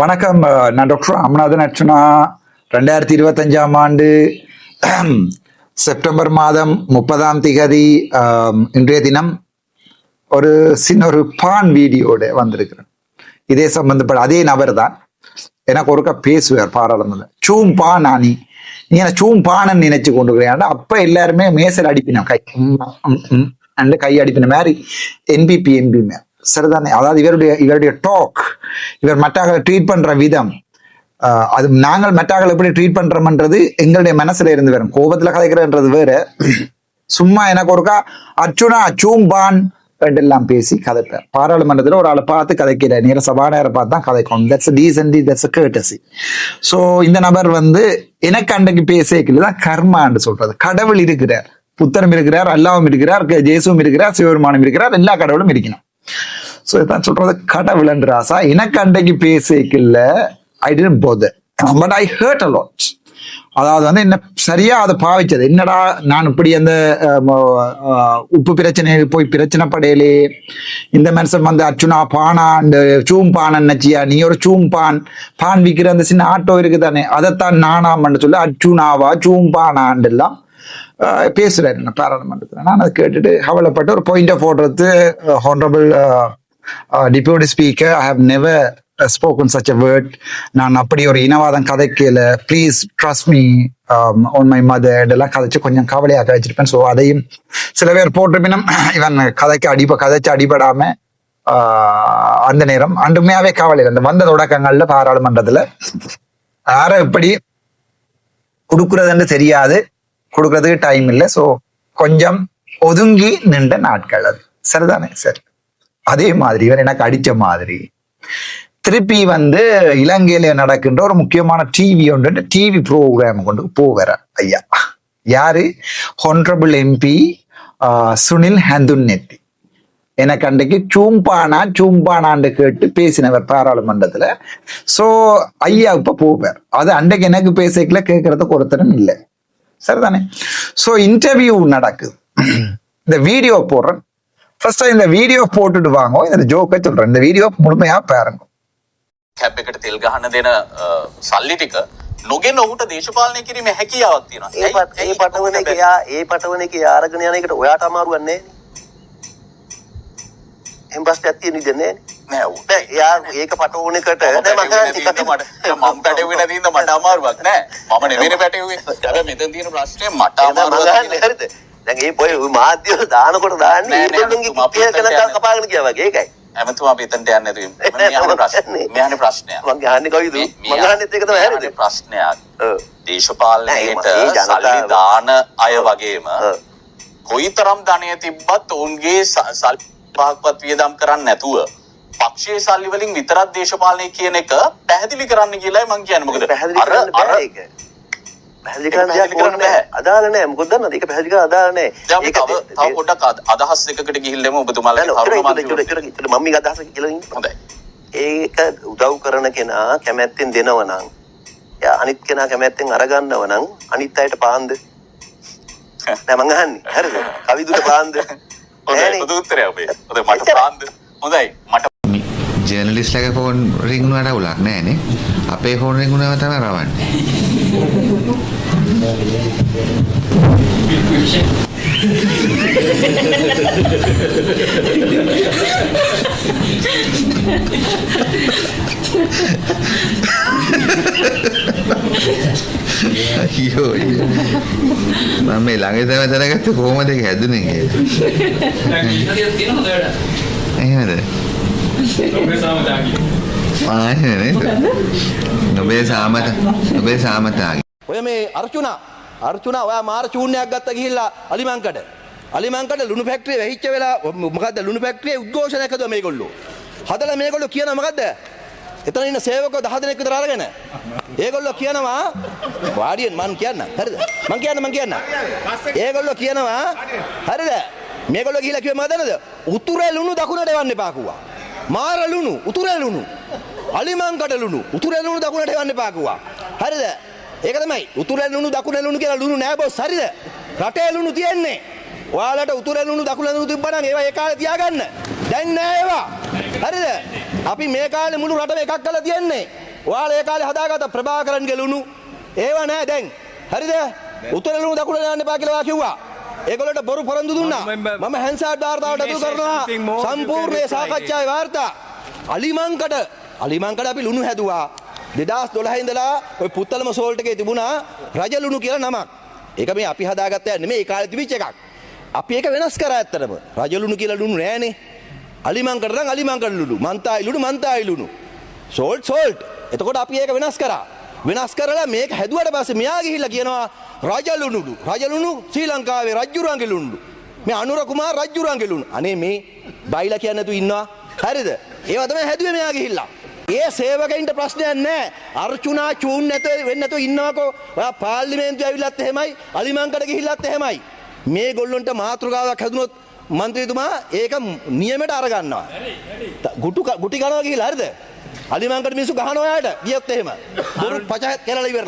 வணக்கம் நான் டாக்டர் ராமநாதன் அர்ச்சனா. ரெண்டாயிரத்தி இருபத்தஞ்சாம் ஆண்டு செப்டம்பர் மாதம் முப்பதாம் திகதி இன்றைய தினம் ஒரு சின்ன ஒரு பான் வீடியோட வந்திருக்கிறேன். இதே சம்பந்தப்பட்ட அதே நபர் தான். எனக்கு ஒருக்கா பேசுவார் பாராளுமன்ற. சூம் பா நானி. நீ என்ன சூம் பானன்னு நினைச்சு கொண்டு அப்போ எல்லாருமே மேசல் அடிப்பினோம் கை. அண்டு கை அடிப்பின மாதிரி என்பிபி என்பி சரிதானே? அதாவது இவருடைய இவருடைய டாக் இவர் மற்றவர்களை ட்ரீட் பண்ற விதம் அது நாங்கள் மற்றவர்களை எப்படி ட்ரீட் பண்றோம்ன்றது எங்களுடைய மனசுல இருந்து வரும். கோபத்துல கதைக்கிறன்றது வேற. சும்மா எனக்கு ஒருக்கா அர்ச்சுனா சூம்பான் எல்லாம் பேசி கதைப்பேன். பாராளுமன்றத்தில் ஒரு ஆளை பார்த்து கதைக்கிற நேர சபாநாயகரை பார்த்து தான் கதைக்கும் that's decency that's courtesy so இந்த நபர் வந்து எனக்கு அன்றைக்கு பேசிக்கல தான் கர்மான்னு சொல்றது. கடவுள் இருக்கிறார். புத்தரும் இருக்கிறார் அல்லாவும் இருக்கிறார் க- ஜேசுவும் இருக்கிறார் சிவபெருமானும் இருக்கிறார் எல்லா கடவுளும் இருக்கணும் ஸோ இதான் சொல்றது கடவுள் என்று ராசா எனக்கு அன்றைக்கு பேசிக்கல ஐ டென்ட் போது but I heard a lot அதாவது வந்து என்ன சரியா அதை பாவிச்சது. என்னடா நான் இப்படி அந்த உப்பு பிரச்சனை போய் பிரச்சனை படையலே இந்த மனுஷன் வந்து அர்ச்சுனா பானா இந்த சூம் பானன் நீ ஒரு சூம் பான். பான் விற்கிற அந்த சின்ன ஆட்டோ இருக்கு தானே அதைத்தான் நானாமன்னு சொல்லி அர்ச்சுனாவா சூம் பானான்னு எல்லாம் பேசுறாரு. என்ன பாராளுமன்றத்தில். நான் அதை கேட்டுட்டு கவலைப்பட்டு ஒரு point of order honourable deputy speaker I have never spoken such a word நான் அப்படி ஒரு இனவாதம் கதைக்கல. Please trust me on my mother இதெல்லாம் கதைச்சு கொஞ்சம் கவலையாக வச்சிருப்பேன். ஸோ அதையும் சில பேர் போட்டிருப்பினும் இவன் கதைக்கு அடிப்ப கதைச்சு அடிபடாம uh, அந்த நேரம் அண்டுமையாவே கவலை அந்த வந்த தொடக்கங்கள்ல பாராளுமன்றத்துல யாரை எப்படி கொடுக்கறதுன்னு தெரியாது. கொடுக்கறதுக்கு டைம் இல்லை. ஸோ கொஞ்சம் ஒதுங்கி நின்ற நாட்கள் அது. சரிதானே? சரி. அதே மாதிரி இவர் எனக்கு அடித்த மாதிரி. திருப்பி வந்து இலங்கையில நடக்கின்ற ஒரு முக்கியமான டிவி ஒன்று டிவி ப்ரோக்ராம் கொண்டு போவார் ஐயா. யாரு? Honourable MP Sunil Handunnetti. எனக்கு அன்றைக்கு சூம்பானா சூம்பானான்னு கேட்டு பேசினவர் பாராளுமன்றத்தில். ஸோ ஐயா இப்போ போவார். அது அன்றைக்கு எனக்கு பேசிக்கல கேட்கறதுக்கு ஒருத்தரும் இல்லை. சரிதானே? ஸோ இன்டர்வியூ நடக்குது. இந்த வீடியோ போடுறேன். ஃபர்ஸ்ட் இந்த வீடியோ போட்டுட்டு வாங்க இந்த ஜோக்கை சொல்றேன் இந்த வீடியோ முழுமையா பாருங்க කැප් එකට තෙල් ගහන්න දෙන අ, සල්ලි ටික නොගෙන ඔහුට දේශපාලනය කිරීමේ හැකියාවක් තියෙනවා. ඒ ඇයි- පට- ඒ ඇයි පටවන එක ඔහුට යා ඒ පටවන එක යා අරගෙන යන එකට ඔයාට අමාරුවක් නැහැ නේ. එහෙම ප්‍රශ්නයක් තියෙන විදිහ නැහැ නේ. නෑ උට යා ඒක පටවන එකට මම නෑ මම පැටවෙන්නේ නැතිනම් කරන්නේ මට මම පැටවෙන්නේ නැතිනම් මට අමාරුවක් නෑ. මම නෙවෙයි පැටවෙන්නේ. හැබැයි මෙතන තියෙන ප්‍රශ්නේ මට එහෙනම් මම අමාරුවක් ගහන්නේ හරිද? දැන් ඒ පොය මාධ්‍ය වල දානකොට දාන්නේ ඒගොල්ලෝගේ කිය අපිට කන යන්නේ. කපාගෙන ගියා වගේ ඒකයි. ඇමතුමා අපි එතනට යන්නේ නැතුව මම නෑ, මෙහානේ මම ප්‍රශ්නේ. කියන්නේ. මෙහානේ ප්‍රශ්නයක්. මම ගහන්නේ කවුද? මම ගහන්නේත් ඒක තමයි? මෙහානේ ප්‍රශ්නයක්. දේශපාලනයට සල්ලි දාන අය වගේම. කොයිතරම් ධනය තිබ්බත් ඔවුන්ගේ සල්ලි පහක්වත් වියදම් කරන්න නැතුව පක්ෂයේ සල්ලි වලින් විතරක් දේශපාලනය කියන එක පැහැදිලි කරන්න කියලායි මං කියන්නේ මොකද පැහැදිලි කරන්න පැහදිි කරන්න අදාලනෑ මුොදන්න එක පැහදිික අදාලනෑ පොඩක් අදහස් එකට ගිල්ලම ඔබතුමාල මම අදහස කියල හොඳයි. ඒක උදව් කරන කෙනා කැමැත්තෙන් දෙනවනං ය අනිත් කෙනා කැමැත්තෙන් අරගන්නවනං අනිත් අයට පාන්ද? නැමඟහන්න හරි කවිදුට පාන්ද? හො මට පාන්ද? හොඳයි. මට ජර්නලිස්ලක ෆෝන් රිංුණට උලක් නෑනේ. අපේ ෆෝන් රිංගුණව තම රවන්න. අයියෝ මම මේ ළඟ තම දැනගත්ත කොහොමද ඒක හැදුනේ කියලා. එහෙමද ආනේ නේද? නොබේ සාමත නොබේ සාමතාගේ. ඔය මේ අර්චුනා අර්චුනා ඔයා මාර චූර්ණයක් ගත්ත ගිහිල්ලා අලිමංකඩ. අලිමංකඩ ලුණු ෆැක්ටරිය වෙහිච්ච වෙලා මොකද්ද ලුණු ෆැක්ටරියේ උද්ඝෝෂණයක් හදුවා මේගොල්ලෝ? හදලා මේගොල්ලෝ කියනවා මොකද්ද? එතන ඉන්න සේවකයෝ 10 දෙනෙක් විතර අරගෙන. ඒගොල්ලෝ කියනවා වාඩියෙන් මං කියන්න හරිද? මං කියන්න මං කියන්න ඒගොල්ලෝ කියනවා හරිද? මේගොල්ලෝ ගිහිල්ලා කිව්වේ මොකද දන්නද උතුරේ ලුණු දකුණට එවන්න එපා කිව්වා මාර ලුණු උතුරේ ලුණු අලිමංකඩ ලුණු උතුරේ ලුණු දකුණට එවන්න එපා කිව්වා. හරිද? ඒක තමයි. උතුරේ ලුණු දකුණේ ලුණු කියලා ලුණු නෑ බොස්. හරිද? රටේ ලුණු තියෙන්නේ. ඔයාලට උතුරේ ලුණු දකුණේ ලුණු තිබ්බනම් ඒවා ඒ කාලේ තියාගන්න. දැන් නෑ ඒවා. හරිද? අපි මේ කාලේ මුළු රටම එකක් කරලා තියන්නේ. ඔයාලා ඒ කාලේ හදාගත්ත ප්‍රභාකරන්ගේ ලුණු. ඒව නෑ දැන්. හරිද? උතුර ලුණු දකුණ යන්න එපා කියලා ඔයා කිව්වා. ඒගොල්ලන්ට බොරු පොරොන්දු දුන්නා. මම හැන්සාඩ් වාර්තාවට ඇතුල් කරනවා. සම්පූර්ණ සාකච්ඡාවේ වාර්තා. අලිමංකඩ අලිමංකඩ අපි ලුණු හැදුවා. 2012 ඉඳලා ඔය පුත්තලම සෝල්ට් එකේ තිබුණා රජ ලුණු කියලා නමක්. ඒක මේ අපි හදාගත්ත එක නෙමෙයි ඒ කාලේ තිබිච්ච එකක්. අපි ඒක වෙනස් කරා ඇත්තටම. රජ ලුණු කියලා ලුණු නෑනේ. අලිමංකඩ නම් අලිමංකඩ ලුණු, මන්තායි ලුණු මන්තායි ලුණු. Salt salt. එතකොට අපි ඒක වෙනස් කරා. වෙනස් කරලා මේක හැදුවට පස්සේ මෙයා ගිහිල්ලා කියනවා රජලුණුලු. රජලුණු ශ්‍රී ලංකාවේ රජ්ජුරුවන්ගේ ලුණුලු. මේ අනුර කුමාර රජ්ජුරුවන්ගේ ලුණු. අනේ මේ බයිලා කියන්නේ නැතු ඉන්නවා. හරිද? ඒවා තමයි හැදුවේ මෙයා ගිහිල්ලා. ඒ සේවකයින්ට ප්‍රශ්නයක් නැහැ. අර්චුනා චූන් නැතුව වෙන්නේ නැතුව ඉන්නවකෝ. ඔයා පාර්ලිමේන්තුවේ ඇවිල්ලත් එහෙමයි, අලිමංකඩ ගිහිල්ලත් එහෙමයි. මේ ගොල්ලොන්ට මාතෘකාවක් හැදුනොත් මන්ත්‍රීතුමා ඒක නියමයට අරගන්නවා. ගුටු ගුටි කනවා ගිහිල්ලා හරිද? අලිමංකඩ මිනිස්සු ගහනවා ඔයාට. ගියොත් එහෙම. බොරු පච කියලා ඉවරයි.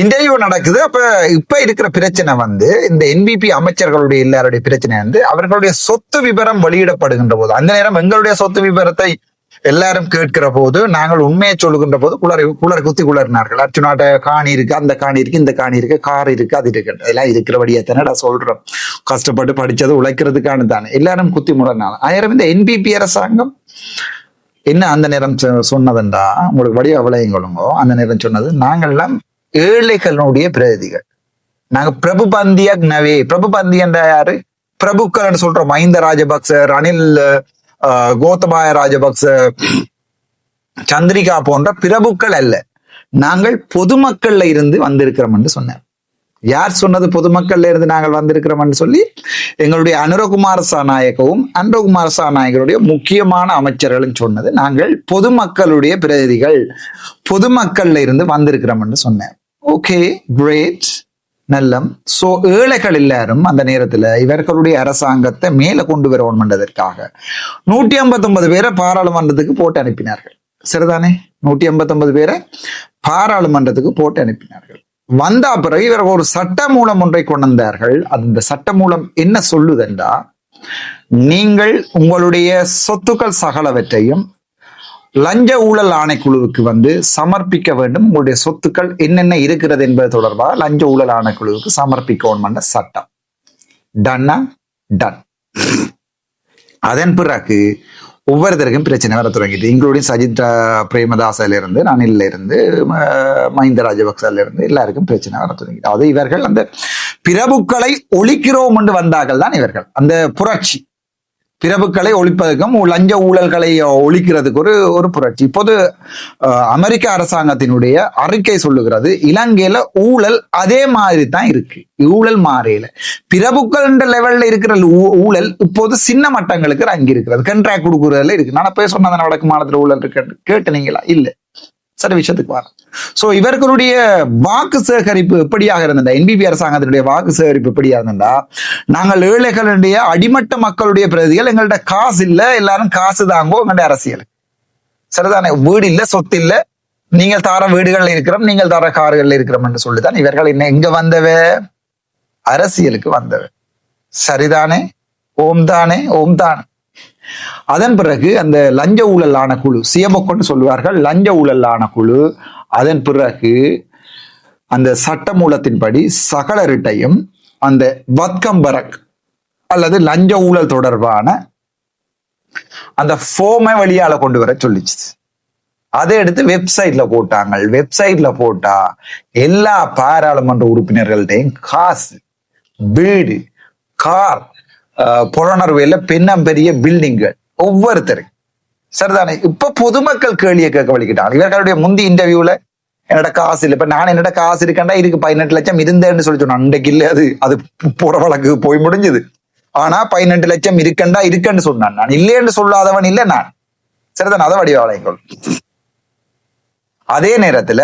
இன்டர்வியூ நடக்குது. அப்ப இப்ப இருக்கிற பிரச்சனை வந்து இந்த என்பிபி அமைச்சர்களுடைய எல்லாருடைய பிரச்சனை வந்து அவர்களுடைய சொத்து விபரம் வெளியிடப்படுகின்ற போது அந்த நேரம் எங்களுடைய சொத்து விபரத்தை எல்லாரும் கேட்கிற போது நாங்கள் உண்மையை சொல்லுகின்ற போது குளர் குளர் குத்தி குளறினார்கள். அர்ச்சுனாட்ட காணி இருக்கு அந்த காணி இருக்கு இந்த காணி இருக்கு கார் இருக்கு அது இருக்கு. அதெல்லாம் இருக்கிறபடியே தானே நான் சொல்றோம். கஷ்டப்பட்டு படிச்சது உழைக்கிறதுக்கான தானே. எல்லாரும் குத்தி முடனால ஆயிரம் இந்த என்பிபி அரசாங்கம் என்ன அந்த நேரம் சொ- சொன்னதுண்டா? உங்களுக்கு வடிவ அவலயங்களுங்கோ அந்த நேரம் சொன்னது நாங்கள்லாம் ஏழைகளுடைய பிரதிகள். நாங்க பிரபு பிரபுபந்திய நவே பிரபுபந்தி என்ற யாரு? பிரபுக்கள் சொல்ற மஹிந்த ராஜபக்ச ரணில் கோத்தபாய ராஜபக்ச சந்திரிகா போன்ற பிரபுக்கள் அல்ல. நாங்கள் பொதுமக்கள்ல இருந்து வந்திருக்கிறோம் என்று சொன்னார். யார் சொன்னது பொதுமக்கள்ல இருந்து நாங்கள் வந்திருக்கிறோம்னு சொல்லி எங்களுடைய அனுரகுமார சாநாயகவும் அனுரகுமார சாநாயகருடைய முக்கியமான அமைச்சர்களும் சொன்னது. நாங்கள் பொதுமக்களுடைய பிரதிநிதிகள் பொதுமக்கள்ல இருந்து வந்திருக்கிறோம்னு சொன்னேன். ஓகே கிரேட் நல்லம். சோ ஏழைகள் எல்லாரும் அந்த நேரத்துல இவர்களுடைய அரசாங்கத்தை மேல கொண்டு வரணும் நூற்றி ஐம்பத்தி பேரை பாராளுமன்றத்துக்கு போட்டு அனுப்பினார்கள். சரிதானே? நூற்றி ஐம்பத்தி பேரை பாராளுமன்றத்துக்கு போட்டு அனுப்பினார்கள். வந்த பிறகு இவர்கள் ஒரு சட்ட மூலம் ஒன்றை கொண்டு வந்தார்கள் அந்த சட்ட மூலம் என்ன சொல்லுதென்றா நீங்கள் உங்களுடைய சொத்துக்கள் சகலவற்றையும் லஞ்ச ஊழல் ஆணைக்குழுவுக்கு வந்து சமர்ப்பிக்க வேண்டும். உங்களுடைய சொத்துக்கள் என்னென்ன இருக்கிறது என்பது தொடர்பாக லஞ்ச ஊழல் ஆணைக்குழுவுக்கு சமர்ப்பிக்கணும் என்ற சட்டம். டன்னா டன் அதன் பிறகு ஒவ்வொருத்தருக்கும் பிரச்சனை வர தொடங்கிட்டு இன்க்ளூடிங் சஜித் அஹ், பிரேமதாசால இருந்து ரணில்ல இருந்து மஹிந்த ராஜபக்சல இருந்து எல்லாருக்கும் பிரச்சனை வர தொடங்கிட்டு. அது இவர்கள் அந்த பிரபுக்களை ஒழிக்கிறோம் என்று வந்தார்கள் தான் இவர்கள். அந்த புரட்சி. பிறப்புகளை ஒழிப்பதற்கும் லஞ்ச ஊழல்களை ஒழிக்கிறதுக்கு ஒரு ஒரு புரட்சி. இப்போது அமெரிக்க அரசாங்கத்தினுடைய அறிக்கை சொல்லுகிறது இலங்கையில ஊழல் அதே மாதிரி தான் இருக்கு. ஊழல் மாறையில பிரபுக்கள் என்ற லெவல்ல இருக்கிற ஊ- ஊழல் இப்போது சின்ன மட்டங்களுக்கு அங்கே இருக்கிறது கண்ட்ராக்ட் கொடுக்குறதுல இருக்கு. நான் போய் சொன்னது வடக்கு மாநிலத்தில் ஊழல் இருக்கு கேட்டுனீங்களா? இல்லை. சில விஷயத்துக்கு வர ஸோ இவர்களுடைய வாக்கு சேகரிப்பு எப்படியாக இருந்தா என்பிபி அரசாங்கத்தினுடைய வாக்கு சேகரிப்பு எப்படியா இருந்தா நாங்கள் ஏழைகளுடைய அடிமட்ட மக்களுடைய பிரதிகள் எங்கள்ட்ட காசு இல்லை எல்லாரும் காசு தாங்கோ எங்கள்ட அரசியல். சரிதானே? வீடு இல்லை சொத்து இல்லை. நீங்கள் தார வீடுகளில் இருக்கிறோம் நீங்கள் தார கார்களில் இருக்கிறோம் என்று சொல்லிதான் இவர்கள் என்ன எங்க வந்தவ. அரசியலுக்கு வந்தவ. சரிதானே? ஓம் தானே? ஓம் தானே? அதன் பிறகு அந்த லஞ்ச ஊழல் குழு சியபொக்கொண்டு சொல்லுவார்கள் லஞ்ச ஊழல் குழு அதன் பிறகு அந்த சட்டமூலத்தின்படி சகலரிட்டையும் அந்த வத்கம்பரக் அல்லது லஞ்ச ஊழல் தொடர்பான அந்த ஃபோமை வழியால கொண்டு வர சொல்லிச்சு. அதை எடுத்து வெப்சைட்ல போட்டாங்க. வெப்சைட்ல போட்டா எல்லா பாராளுமன்ற உறுப்பினர்கள்டையும் காசு வீடு கார் புலனர்வையில் பெண்ணம் பெரிய பில்டிங்கள் ஒவ்வொருத்தரும் சரிதானே? இப்ப பொதுமக்கள் கேள்வியை கேட்க வழிக்கிட்டாங்க இவர்களுடைய முந்தி இன்டர்வியூல என்னோட காசு இல்லை. இப்ப நான் என்னோட காசு இருக்கேன்டா இருக்கு பதினெட்டு லட்சம் இருந்தேன்னு சொல்லி சொன்னேன் அன்றைக்கு இல்ல அது. அது புற வழக்கு போய் முடிஞ்சது. ஆனா பதினெட்டு லட்சம் இருக்கண்டா இருக்கேன்னு சொன்னான். நான் இல்லைன்னு சொல்லாதவன் இல்லை நான். சரிதானே? அதை வடிவாளையங்கள் அதே நேரத்துல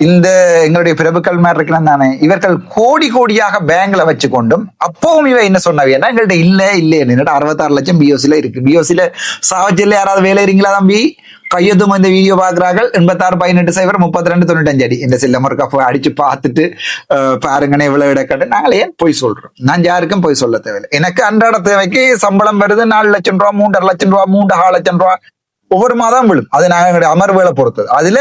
இந்த எங்களுடைய பிரபுக்கள் மாதிரி இருக்கலாம் தானே இவர்கள் கோடி கோடியாக பேங்க்ல வச்சு கொண்டும் அப்பவும் இவ என்ன சொன்னவையா எங்கள்ட்ட இல்ல இல்ல என்னடா அறுபத்தாறு லட்சம் பிஓசில இருக்கு. பிஓசில சாவச்சில யாராவது வேலை இருங்களா தம்பி? கையதும் இந்த வீடியோ பாக்குறார்கள் எண்பத்தாறு பதினெட்டு சைபர் முப்பத்தி ரெண்டு தொண்ணூத்தஞ்சு அடி. இந்த சில்லம் ஒரு அடிச்சு பார்த்துட்டு அஹ், பாருங்கண்ணே இவ்வளவு இடக்கட்டு நாங்கள் ஏன் போய் சொல்றோம்? நான் யாருக்கும் போய் சொல்ல தேவையில்லை. எனக்கு அன்றாட தேவைக்கு சம்பளம் வருது நாலு லட்சம் ரூபா மூன்றரை லட்சம் ரூபா மூன்றரை லட்சம் ரூபா. ஒவ்வொரு மாதம் விழும். அது நாங்கள் எங்களுடைய அமர்வுகளை பொறுத்தது. அதுல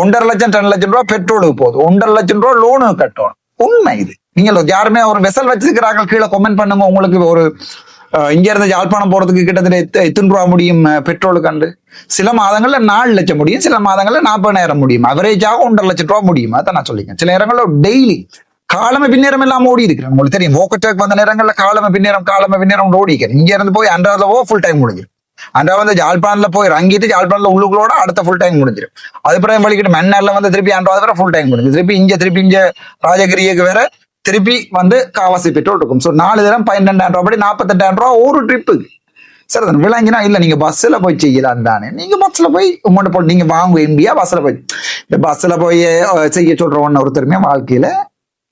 ஒன்றரை லட்சம் ரெண்டு லட்சம் ரூபா பெட்ரோலுக்கு போகுது. ஒன்றரை லட்சம் ரூபா லோனு கட்டணும். உண்மை இது. நீங்கள் யாருமே ஒரு வெசல் வச்சிருக்கிறாங்க கீழே கமெண்ட் பண்ணுங்க. உங்களுக்கு ஒரு இங்க இருந்து யாழ்ப்பாணம் போறதுக்கு கிட்டத்தட்ட எத்தனை ரூபா முடியும் பெட்ரோலு கண்டு? சில மாதங்கள்ல நாலு லட்சம் முடியும் சில மாதங்கள்ல நாற்பதாயிரம் முடியும். அவரேஜாக ஒன்றரை லட்சம் ரூபா முடியும். அதான் நான் சொல்லிக்கிறேன். சில நேரங்களில் டெய்லி காலம பின்னேரம் எல்லாம் ஓடி இருக்கிறேன் உங்களுக்கு தெரியும் ஓக்கட்டாக் வந்த நேரங்களில் காலம பின்னேரம் காலம பின்னேரம் ஓடி இருக்கிறேன் இங்க இருந்து போய் அன்றாவது ஃபுல் டைம் முடிஞ்சிடும். அன்றா வந்து ஜாழ்ப்பாணத்துல போய் ரங்கிட்டு ஜாழ்ப்பாணத்துல உள்ளுக்குள்ளோட அடுத்த ஃபுல் டைம் முடிஞ்சிடும் அது வழிக்கிட்டு மன்னர்ல வந்து திருப்பி அன்றாவது வரை ஃபுல் டைம் முடிஞ்சு திருப்பி இங்க திருப்பி இங்க ராஜகிரியக்கு வேற திருப்பி வந்து காவாசி பெட்ரோல் இருக்கும். ஸோ நாலு தினம் பன்னெண்டாயிரம் ரூபாய் படி நாற்பத்தெட்டாயிரம் ரூபாய் ஒரு ட்ரிப்புக்கு சரி தானே விளங்கினா இல்ல நீங்க பஸ்ல போய் செய்யலாம் தானே. நீங்க பஸ்ல போய் உங்கள்கிட்ட போ நீங்க வாங்க எம்பியா பஸ்ல போய் இந்த பஸ்ல போய் செய்ய செய்ய சொல்றவன் ஒருத்தருமே வாழ்க்கையில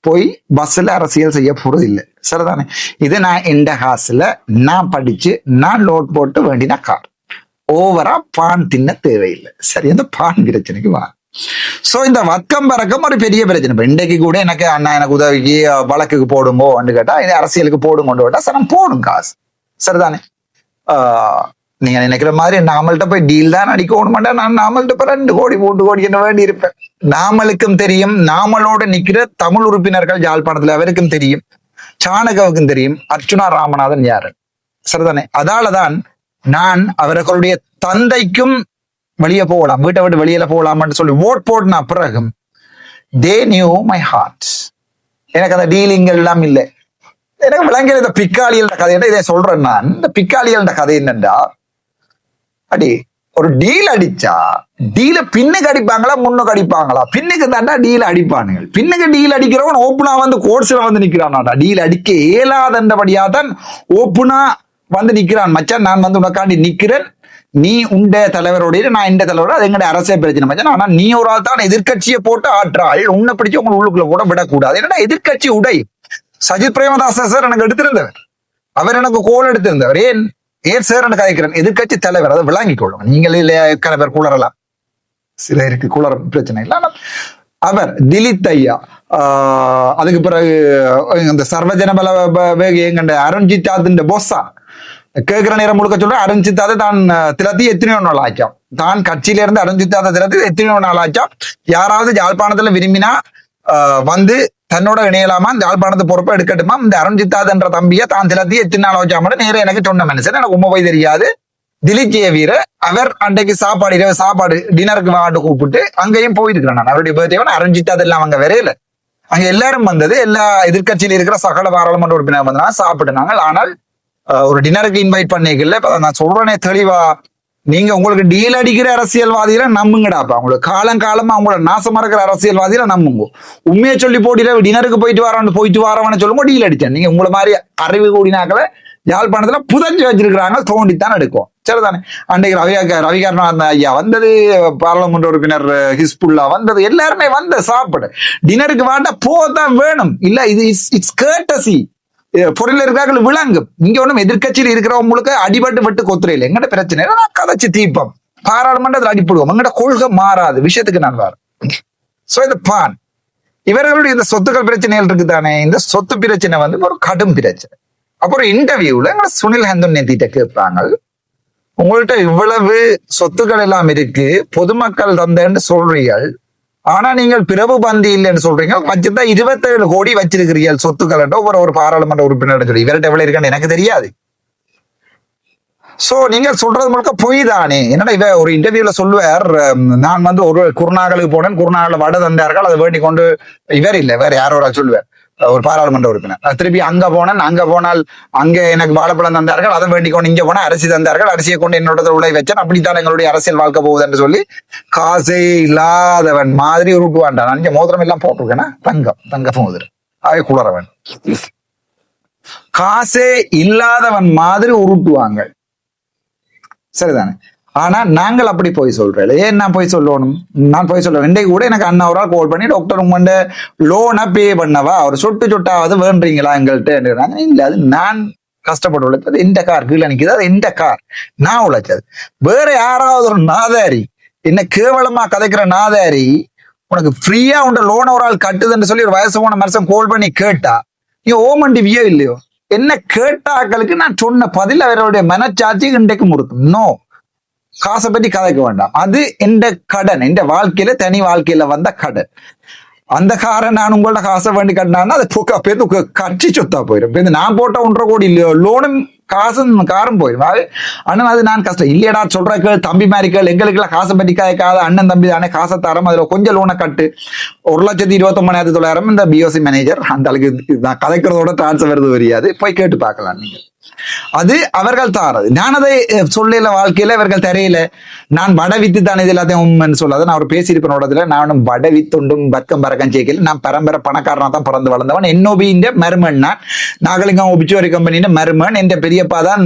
போய் பஸ்ல அரசியல் செய்ய போறது இல்லை சரிதானே? இது நான் எந்த காசுல நான் படிச்சு நான் லோட் போட்டு வேண்டின கார் ஓவரா பான் தின்ன தேவையில்லை. சரி அந்த பான் பிரச்சனைக்கு வா. சோ இந்த வக்கம் பறக்கம் ஒரு பெரிய பிரச்சனை. இன்றைக்கு கூட எனக்கு அண்ணா எனக்கு உதவிக்கு அஹ், வழக்குக்கு போடுமோன்னு கேட்டா இது அரசியலுக்கு போடும் கொண்டு விட்டா சரி நான் போடும் காசு. சரிதானே? ஆஹ், நீங்க நினைக்கிற மாதிரி நாமள்கிட்ட போய் டீல் தான் அடிக்க மாட்டேன் நான் நாமள்கிட்ட போய் ரெண்டு கோடி மூன்று கோடி என்ன வேண்டி இருப்பேன் நாமளுக்கும் தெரியும் நாமளோட நிக்கிற தமிழ் உறுப்பினர்கள் யாழ்ப்பாணத்துல அவருக்கும் தெரியும் சாணகவுக்கும் தெரியும் அர்ச்சுனா ராமநாதன் யாரு? சரிதானே? அதாலதான் நான் அவர்களுடைய தந்தைக்கும் வெளியே போகலாம் வீட்டை விட்டு வெளியில போகலாம்னு சொல்லி ஓட் போட்டுனா பிறகும் தே நியூ மை ஹார்ட் எனக்கு அந்த டீலிங் எல்லாம் இல்லை. எனக்கு விளங்கிற இந்த பிக்காளியல் கதை இதை சொல்றேன் நான். இந்த பிக்காளியல் கதை என்னென்றா அடி ஒரு டீல் அடிச்சா டீல பின்னுக்கு அடிப்பாங்களா முன்னுக்கு அடிப்பாங்களா? பின்னுக்கு தாண்டா டீல் அடிப்பானுங்க பின்னுக்கு டீல் அடிக்கிறவன் ஓப்பனா வந்து கோர்ஸ்ல வந்து நிக்கிறானாடா. டீல் அடிக்க இயலாதன்றபடியா தான் ஓப்பனா வந்து நிக்கிறான். மச்சான் நான் வந்து உனக்காண்டி நிக்கிறேன். நீ உண்ட தலைவரோடைய நான் இந்த தலைவரோட அது எங்களுடைய அரசே பிரச்சனை மச்சான். ஆனா நீ ஒரு ஆள் தான் எதிர்க்கட்சியை போட்டு ஆற்றாள் உன்னை பிடிச்சி உங்க உள்ளுக்குள்ள கூட விடக்கூடாது. என்னடா எதிர்க்கட்சி உடை? சஜித் பிரேமதாசன் சார் எனக்கு எடுத்திருந்தவர். அவர் எனக்கு கோல் எடுத்திருந்தவர். ஏன்? ஏன் சேரன் எனக்கு கதைக்கிறேன் எதிர்க்கட்சி தலைவர் அதை விளங்கிக் கொள்ளும் நீங்கள் இல்லையா எத்தனை பேர் குளரலாம் சிலருக்கு குளர பிரச்சனை இல்லை. ஆனால் அவர் திலீத் ஐயா ஆஹ் அதுக்கு பிறகு இந்த சர்வஜன பல ப- எங்கண்ட அருண்ஜித் இந்த போஸா கேட்கிற நேரம் முழுக்க சொல்ற அருண்ஜித்தாத தான் திலத்தி எத்தனையோ நாள் ஆச்சாம் தான் கட்சியில இருந்து அருண்ஜித்தாத திலத்தி எத்தனையோ நாள் ஆச்சாம் யாராவது யாழ்ப்பாணத்துல விரும்பினா ஆஹ், வந்து தன்னோட இணையலாமா? இந்த யாழ்ப்பாணத்து பொறுப்பை எடுக்கட்டுமா? இந்த அருண்ஜித்தாத் என்ற தம்பியை தான் திலத்தி எத்தனை நாள் வச்சாமட்டு நேரம் எனக்கு சொன்ன மனுஷன். எனக்கு உண்மை போய் தெரியாது. திலீப் ஜெய வீர அவர் அன்றைக்கு சாப்பாடு இரவு சாப்பாடு டின்னருக்கு வாட்டு கூப்பிட்டு அங்கேயும் போயிருக்கிறேன் நான். அவருடைய பர்த்டே அருண்ஜித்தாத் எல்லாம் அங்க வரையில. அங்க எல்லாரும் வந்தது. எல்லா எதிர்க்கட்சியில இருக்கிற சகல பாராளுமன்ற உறுப்பினர் வந்தனா சாப்பிட்டுனாங்க ஆனால் ஒரு டின்னருக்கு இன்வைட் பண்ணிக்கல. நான் சொல்றேனே தெளிவா. நீங்க உங்களுக்கு டீல் அடிக்கிற அரசியல்வாதிகளை நம்புங்கடாப்பா உங்களுக்கு காலம் காலமா அவங்கள நாசமா இருக்கிற அரசியல்வாதிகளை நம்புங்க. உண்மையை சொல்லி போட்டியில டின்னருக்கு போயிட்டு வரவன் போயிட்டு வரவன்னு சொல்லுங்க டீல் அடிச்சேன். நீங்க உங்களை மாதிரி அறிவு கூடினாக்களை யாழ்ப்பாணத்துல புதஞ்சு வச்சிருக்கிறாங்க தோண்டித்தான் எடுக்கும். சரிதானே? அன்றைக்கு ரவி ரவிகரண ஐயா வந்தது பாராளுமன்ற உறுப்பினர் ஹிஸ்புல்லா வந்தது எல்லாருமே வந்த சாப்பிடு. டின்னருக்கு வாண்டா போதான் வேணும். இல்ல இது இட்ஸ் கேட்டசி பொருள் இருக்கிறார்கள் விளங்கும். இங்க ஒண்ணும் எதிர்க்கட்சியில் இருக்கிறவங்களுக்கு அடிபட்டு விட்டு கொத்துறையில் எங்கட பிரச்சனை நான் கதைச்சு தீப்பம் பாராளுமன்றத்தில் அடிப்படுவோம் எங்கட கொள்கை மாறாது. விஷயத்துக்கு நான் வர சோ இந்த பான். இவர்களுடைய இந்த சொத்துக்கள் பிரச்சனைகள் இருக்குதானே? இந்த சொத்து பிரச்சனை வந்து ஒரு கடும் பிரச்சனை. அப்புறம் இன்டர்வியூல எங்களை சுனில் ஹந்தன் நேத்திட்ட கேட்பாங்க. உங்கள்கிட்ட இவ்வளவு சொத்துக்கள் எல்லாம் இருக்கு. பொதுமக்கள் தந்தேன்னு சொல்றீர்கள். ஆனா நீங்கள் பிரபு பந்தி இல்லைன்னு சொல்றீங்க. வச்சுதான் இருபத்தேழு கோடி வச்சிருக்கிறீர்கள் சொத்துக்கள் ஒவ்வொரு ஒரு பாராளுமன்ற உறுப்பினர் சொல்லி. இவர்கிட்ட எவ்வளவு இருக்கான்னு எனக்கு தெரியாது. சோ நீங்க சொல்றது முழுக்க பொய் தானே என்னடா இவ ஒரு இன்டர்வியூல சொல்லுவார் நான் வந்து ஒரு குருநாகலுக்கு போனேன் குருநாகல வடை தந்தார்கள் அதை வேண்டி கொண்டு இவர் இல்ல வேற யாரோ சொல்லுவேன் சொல்லுவார். ஒரு பாராளுமன்ற உறுப்பினர். திருப்பி அங்க போனால் அங்க போனால் அங்க எனக்கு வாழைப்பழம் தந்தார்கள் அதை வேண்டிக் கொண்டு இங்க போனால் அரிசி தந்தார்கள் அரிசியை கொண்டு என்னோட உழை வச்சேன் அப்படித்தான் எங்களுடைய அரசியல் வாழ்க்கை போகுது என்று சொல்லி காசே இல்லாதவன் மாதிரி உருட்டுவான்டான் இங்க மோதிரம் எல்லாம் போட்டிருக்கேன்னா தங்கம் தங்க மோதிரம். அவை குளறவன் காசே இல்லாதவன் மாதிரி உருட்டுவாங்க. சரிதானே? ஆனால் நாங்கள் அப்படி போய் சொல்றேன் ஏன் நான் போய் சொல்லணும்? நான் போய் சொல்லுவேன் இன்றைக்கு கூட எனக்கு அண்ணா ஒரு கால் பண்ணி டாக்டர் உங்கள்கிட்ட லோனை பே பண்ணவா? அவர் சொட்டு சொட்டாவது வேண்டுறீங்களா எங்கள்கிட்ட இல்லை அது நான் கஷ்டப்பட்டு உழைச்சது எந்த கார் கீழே நிற்கிது அது எந்த கார் நான் உழைச்சது வேற யாராவது ஒரு நாதாரி என்ன கேவலமா கதைக்கிற நாதாரி உனக்கு ஃப்ரீயா உண்ட லோன் ஒரு ஆள் கட்டுதுன்னு சொல்லி ஒரு வயசு போன மனுஷன் கால் பண்ணி கேட்டா நீ ஓமண்டி வியோ இல்லையோ? என்ன கேட்டாக்களுக்கு நான் சொன்ன பதில் அவருடைய மனச்சாட்சி இன்றைக்கு முறுக்கும். நோ காசை பற்றி கதைக்க வேண்டாம். அது எந்த கடன்? எந்த வாழ்க்கையில தனி வாழ்க்கையில வந்த கடன். அந்த காரை நான் உங்களோட காசை வேண்டி கட்டினான்னா அது பேருந்து கட்சி சொத்தா போயிடும் இப்போ நான் போட்ட ஒன்றரை கோடி இல்லையோ லோனும் காசும் காரும் போயிடும் அது அண்ணன் அது நான் கஷ்டம். இல்லையடா சொல்ற கேள் தம்பி மாதிரி கேள். எங்களுக்குலாம் காசை பத்தி காய்க்காத அண்ணன் தம்பி தானே. காசை தரம் அதுல கொஞ்சம் லோனை கட்டு. ஒரு லட்சத்தி இருபத்தொம்பதாயிரத்தி தொள்ளாயிரம் இந்த பிஓசி மேனேஜர் அந்த அளவுக்கு நான் கதைக்கிறதோட டிரான்ஸ்ஃபர் வருது வரியாது போய் கேட்டு பார்க்கலாம் நீங்க. அது அவர்கள் தாரது நான் அதை சொல்லல வாழ்க்கையில இவர்கள் தெரியல நான் வட வித்து இது எல்லாத்தையும் உண்மைன்னு சொல்லாத நான் அவர் பேசியிருப்பேன் இடத்துல நானும் வட வித்துண்டும் பக்கம் பறக்கம் சேர்க்கல நான் பரம்பரை பணக்காரனா தான் பிறந்து வளர்ந்தவன். என்னோபியின் மருமன் நான். நாகலிங்கம் ஒபிச்சுவரி கம்பெனியின் மருமன் என் பெரியப்பா தான்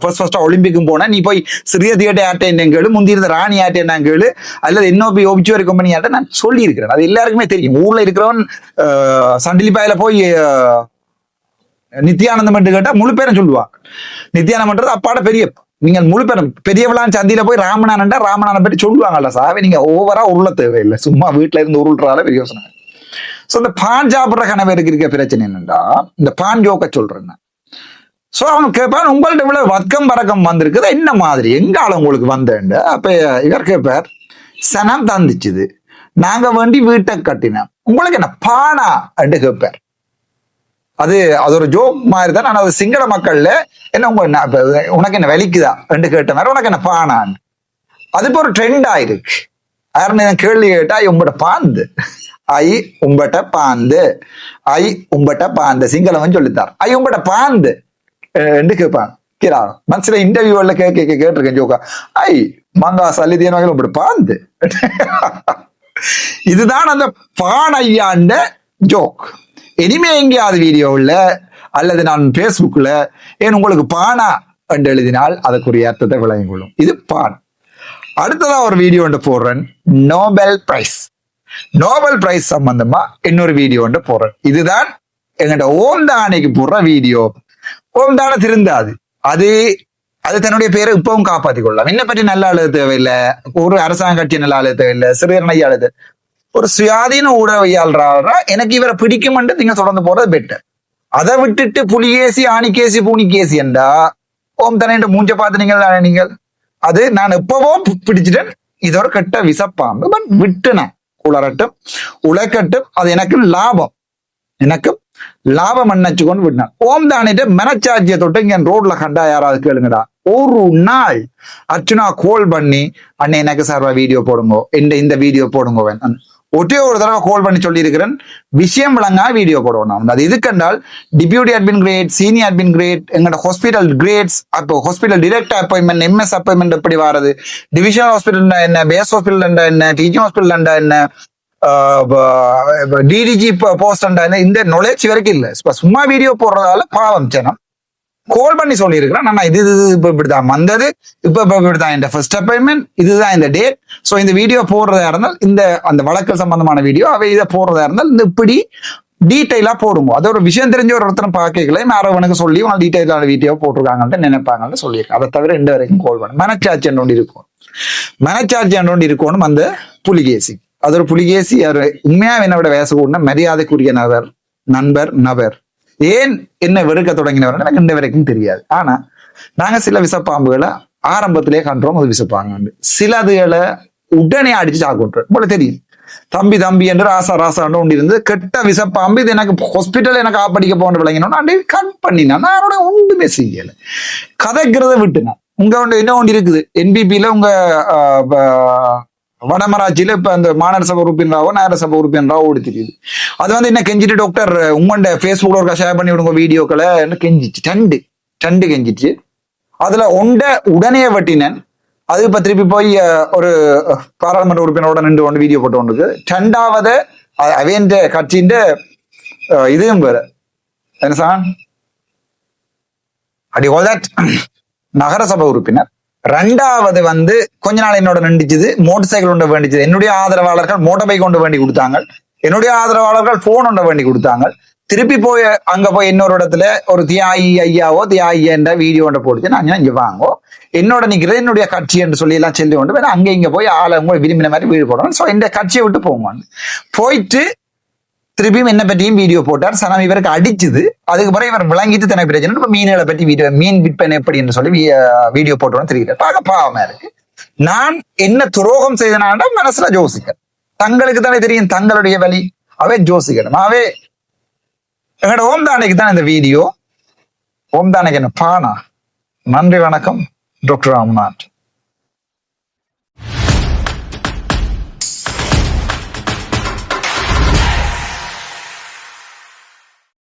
ஃபர்ஸ்ட் ஃபர்ஸ்ட் ஒலிம்பிக்கும் போனேன். நீ போய் சிறிய தியேட்டர் ஆட்டேன் கேளு முந்தி இருந்த ராணி ஆட்டேன் கேளு அல்லது என்னோபி ஒபிச்சுவரி கம்பெனி ஆட்டை நான் சொல்லியிருக்கிறேன். அது எல்லாருக்குமே தெரியும். ஊர்ல இருக்கிறவன் சண்டிலிப்பாயில போய் நித்யானந்தம் என்று கேட்டா முழு பேரும் சொல்லுவா நித்யானந்தம்ன்றது அப்பாட பெரிய நீங்கள் முழு பேரும் பெரியவளான் சந்தியில போய் ராமநாதன்டா ராமநாதன் பற்றி சொல்லுவாங்கல்ல சாவே நீங்க ஓவரா உருள தேவையில்லை. சும்மா வீட்டுல இருந்து உருள்றால பெரிய யோசனை. சோ இந்த பான் சாப்பிடுற கணவருக்கு இருக்க. பிரச்சனை என்னண்டா இந்த பான் ஜோக்க சொல்றேன் சோ அவன் கேட்பான் உங்கள்ட்ட இவ்வளவு வர்க்கம் பறக்கம் வந்திருக்குது. என்ன மாதிரி? எங்கால உங்களுக்கு வந்தேன் அப்ப இவர் கேட்பார் சனம் தந்துச்சுது. நாங்க வேண்டி வீட்டை கட்டினோம். உங்களுக்கு என்ன பானா? என்று கேட்பார் அது அது ஒரு ஜோக் மாதிரி தான் ஆனால் அது சிங்கள மக்கள்ல என்ன உங்க உனக்கு என்ன வலிக்குதா? ரெண்டு கேட்ட மாதிரி உனக்கு என்ன பானான் அது இப்போ ஒரு ட்ரெண்ட் ஆயிருக்கு. யாருன்னு கேள்வி கேட்டா ஐ பாந்து. ஐ உம்பட்ட பாந்து. ஐ உம்பட்ட பாந்து. சிங்களவன் சொல்லித்தார். ஐ உம்பட்ட பாந்து. ரெண்டு என்று கேட்பாங்க கேரா மனசுல இன்டர்வியூல கே கே கேட்டிருக்கேன் ஜோக்கா ஐ மங்கா சல்லிதியன் வகையில் உம்பட்ட பாந்து. இதுதான் அந்த பானையாண்ட ஜோக் இனிமே எங்கேயாவது வீடியோவில் அல்லது நான் ஃபேஸ்புக்கில் ஏன் உங்களுக்கு பானா என்று எழுதினால் அதற்குரிய அர்த்தத்தை விளங்கிக் கொள்ளும். இது பான். அடுத்ததா ஒரு வீடியோ ஒன்று போடுறேன். நோபல் பிரைஸ் நோபல் பிரைஸ் சம்பந்தமா இன்னொரு வீடியோ ஒன்று போடுறேன். இதுதான் எங்கள்கிட்ட ஓம் தானைக்கு போடுற வீடியோ ஓம் தானே திருந்தாது. அது அது தன்னுடைய பேரை இப்பவும் காப்பாத்தி கொள்ளலாம். என்ன பற்றி நல்ல அழுத தேவையில்லை. ஒரு அரசாங்க கட்சி நல்ல அழுத தேவையில்லை. சிறுவர் அழுது ஒரு சுயாதீன ஊடகவியாளரா எனக்கு இவரை பிடிக்கும்னு நீங்க தொடர்ந்து போறது பெட்டர் அதை விட்டுட்டு புலிகேசி ஆணிகேசி பூனிகேசி என்றா ஓம் தனே மூஞ்ச பார்த்து நீங்கள்? நீங்கள் அது நான் எப்பவோ பிடிச்சிட்டேன். இதோட கெட்ட விசப்பாம்பு. பட் விட்டுனேன் குளரட்டும் உழைக்கட்டும் அது எனக்கு லாபம். எனக்கு லாபம் அண்ணச்சு கொண்டு விட்டான் ஓம் தானிட்டு மனச்சாட்சியை தொட்டு இங்க ரோட்ல கண்டா யாராவது கேளுங்கடா. ஒரு நாள் அர்ச்சுனா கோல் பண்ணி அண்ணே எனக்கு சார்பா வீடியோ போடுங்க. இந்த இந்த வீடியோ போடுங்க. வேணும் ஒரே ஒரு தடவை கால் பண்ணி சொல்லியிருக்கிறேன். விஷயம் விளங்கா வீடியோ போடணும் அது எதுக்கென்றால் deputy admin grade senior admin grade எங்களோட ஹாஸ்பிட்டல் கிரேட்ஸ் அப்போ hospital direct appointment MS appointment எப்படி வரது? டிவிஷனல் ஹாஸ்பிட்டல் என்ன? பேஸ் ஹாஸ்பிட்டல் என்ன? டீச்சிங் ஹாஸ்பிட்டல் என்ன? டிடிஜி போஸ்ட் என்ன? இந்த நாலேஜ் வரைக்கும் இல்லை. சும்மா வீடியோ போடுறதால பாவம் ஜனம். கோல் பண்ணி சொல்லியிருக்கிறேன். நான் இது இது இப்போ இப்படிதான் வந்தது. இப்போ இப்போ இப்படிதான் இந்த ஃபர்ஸ்ட் அப்பாயின்மெண்ட் இதுதான் இந்த டேட் ஸோ இந்த வீடியோ போடுறதா இருந்தால் இந்த அந்த வழக்கு சம்பந்தமான வீடியோ அவை இதை போடுறதா இருந்தால் இந்த இப்படி டீட்டெயிலாக போடுங்க. அது ஒரு விஷயம் தெரிஞ்ச ஒரு ஒருத்தரும் பார்க்கல யாரவனுக்கு சொல்லி அவங்க டீட்டெயிலான வீடியோ போட்டிருக்காங்கன்ட்டு நினைப்பாங்கன்னு சொல்லியிருக்கேன். அதை தவிர ரெண்டு வரைக்கும் கோல் பண்ண. மனச்சாட்சி ஒன்று இருக்கும். மனச்சாட்சி ஒன்று இருக்கணும் அந்த புலிகேசி. அது ஒரு புலிகேசி அவர் உண்மையா என்னோட வயசு கூட மரியாதைக்குரிய நபர் நண்பர் நபர். ஏன் என்ன வெறுக்க தொடங்கினவர் எனக்கு இந்த வரைக்கும் தெரியாது. ஆனா நாங்க சில விசப்பாம்புகளை ஆரம்பத்திலே கண்டோம் அது விசப்பாங்க சிலதுகளை உடனே அடிச்சு சாப்பிட்டுறோம் போல தெரியும். தம்பி தம்பி என்று ராசா ராசான்னு ஒன்று இருந்து கெட்ட விசப்பாம்பு இது எனக்கு ஹாஸ்பிட்டல் எனக்கு ஆப்படிக்க போன விளங்கினோம் அப்படியே கட் பண்ணினான் நான் அவரோட ஒன்றுமே செய்யலை. கதைக்கிறத விட்டுனேன். உங்க ஒன்று என்ன ஒன்று இருக்குது? என்பிபியில உங்க வடமராட்சியில இப்ப அந்த மாநகர சபை உறுப்பினராவோ நகர சபை உறுப்பினராவோ ஓடி தெரியுது. அது வந்து என்ன கெஞ்சிட்டு டாக்டர் உங்கள்ட ஃபேஸ்புக்ல ஒரு ஷேர் பண்ணி விடுங்க வீடியோக்களை கெஞ்சிச்சு. டண்டு டண்டு கெஞ்சிச்சு. அதுல ஒண்ட உடனே வெட்டினேன். அது இப்ப திருப்பி போய் ஒரு பாராளுமன்ற உறுப்பினரோட நின்று கொண்டு வீடியோ போட்டு கொண்டு ரெண்டாவது அவேந்த கட்சியின் இதுவும் வேற. என்ன சார்? அடி all தட் நகரசபை உறுப்பினர். ரெண்டாவது வந்து கொஞ்ச நாள் என்னோட நின்றுச்சுது மோட்டர் சைக்கிள் ஒன்று வேண்டிச்சது. என்னுடைய ஆதரவாளர்கள் மோட்டர் பைக் கொண்டு வேண்டி கொடுத்தாங்க என்னுடைய ஆதரவாளர்கள் போன் ஒன்று வேண்டி கொடுத்தாங்க திருப்பி போய் அங்க போய் இன்னொரு இடத்துல ஒரு தியாகி ஐயாவோ தியாகி என்ற வீடியோ ஒன்று போட்டு நான் இங்க வாங்கோ. என்னோட நிக்கிறது என்னுடைய கட்சி என்று சொல்லி எல்லாம் சொல்லி கொண்டு அங்க இங்க போய் ஆளை உங்களை விரும்பின மாதிரி வீடு போடணும். ஸோ இந்த கட்சியை விட்டு போங்க போயிட்டு திருப்பியும் என்ன பற்றியும் வீடியோ போட்டார். சனம் இவருக்கு அடிச்சுது. அதுக்கு இவர் விளங்கிட்டு தனக்கு பிரச்சனை. நம்ம மீன்களை பற்றி வீடியோ மீன் விற்பனை எப்படி என்று சொல்லி வீடியோ போட்டோன்னு தெரியல பார்க்க பாவமா இருக்கு. நான் என்ன துரோகம் செய்தனால மனசுல ஜோசிக்க தங்களுக்கு தானே தெரியும் தங்களுடைய வழி அவே ஜோசிக்கணும். அவே எங்களோட ஓம் தானைக்கு தான் இந்த வீடியோ ஓம் தானைக்கு என்ன பானா. நன்றி வணக்கம். டாக்டர் ராம்நாத்.